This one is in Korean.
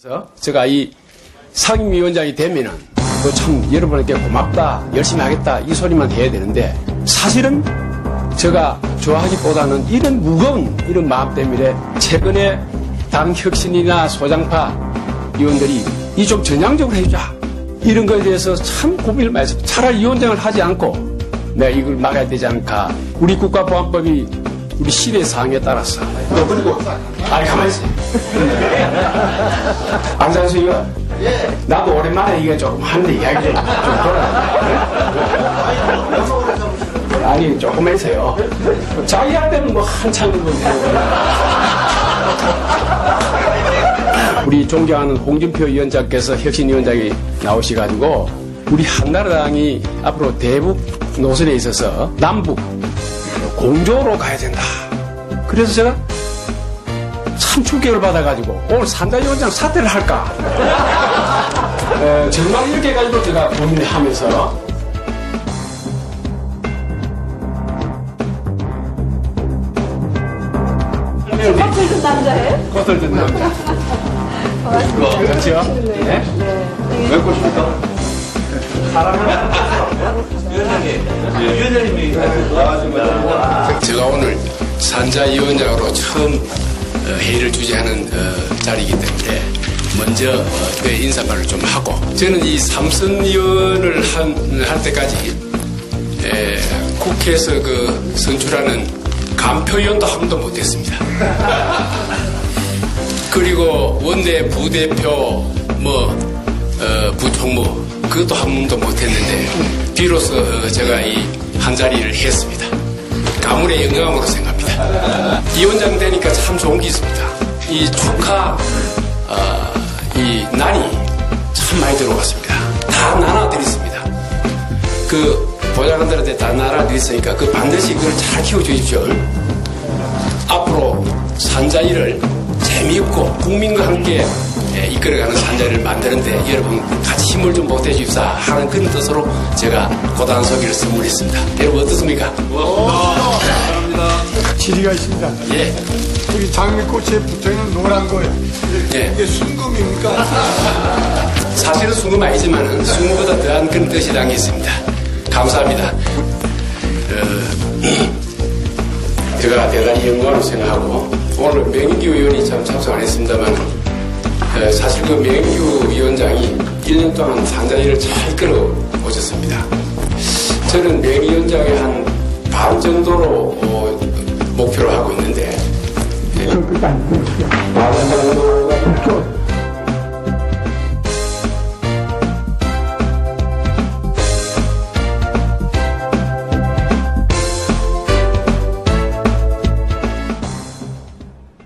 그래서 제가 이 상임위원장이 되면은 그참 여러분에게 고맙다, 열심히 하겠다 이 소리만 해야 되는데 사실은 제가 좋아하기보다는 이런 무거운 이런 마음 때문에 최근에 당 혁신이나 소장파 의원들이 이 좀 전향적으로 해주자 이런 거에 대해서 참 고민을 많이 했어요. 차라리 위원장을 하지 않고 내가 이걸 막아야 되지 않을까. 우리 국가보안법이 우리 시대 상황에 따라서 또 그리고 아니 가만히 있어. 안상수 의원 나도 오랜만에 이게 조금 하는데 이야기 좀, 좀 돌아. 아니 조금 해서요. 자기한테는 뭐 한참 뭐 우리 존경하는 홍준표 위원장께서 혁신위원장이 나오셔가지고 우리 한나라당이 앞으로 대북 노선에 있어서 남북 공조로 가야 된다. 그래서 제가 참 충격을 받아가지고 오늘 산자위원장 사퇴를 할까? 에, 정말 이렇게 해가지고 제가 고민을 하면서 껍질 든 남자예요? 꽃을 든 남자. 그렇죠? 네? 왜 꽃입니까? 제가 오늘 산자위원장으로 처음 어, 회의를 주재하는 어, 자리이기 때문에 먼저 어, 그 인사말을 좀 하고 저는 이 삼선 의원을 한, 할 때까지 에, 국회에서 그 선출하는 간표위원도 한 번도 못했습니다. 그리고 원내 부대표 뭐 어, 부총무 그것도 한 번도 못했는데 비로소 어, 제가 이 한 자리를 했습니다. 가문의 영광으로 생각합니다. 위원장 되니까 참 좋은 게 있습니다. 이 축하 어, 이 난이 참 많이 들어왔습니다. 다 나눠드렸습니다. 그 보좌관들한테 다 나눠드렸으니까 그 반드시 그걸 잘 키워주십시오. 앞으로 산자위를 재미있고 국민과 함께 예, 이끌어가는 산자위를 만드는데 여러분 같이 힘을 좀 보태 주십사 하는 그런 뜻으로 제가 고단소기를 선물했습니다. 여러분 어떻습니까? 지리가 있습니다. 예, 여기 장미꽃에 붙어있는 노란 거예요. 예. 이게 순금입니까? 사실은 순금 아니지만 순금보다 더한 그런 뜻이 담겨 있습니다. 감사합니다. 어, 제가 대단히 영광을 생각하고 오늘 명인규 의원이 참 참석 안 했습니다만 어, 사실 그 명인규 위원장이 1년 동안 산자위를 잘 이끌어 오셨습니다. 저는 명 위원장의 한 반 정도로 infancia.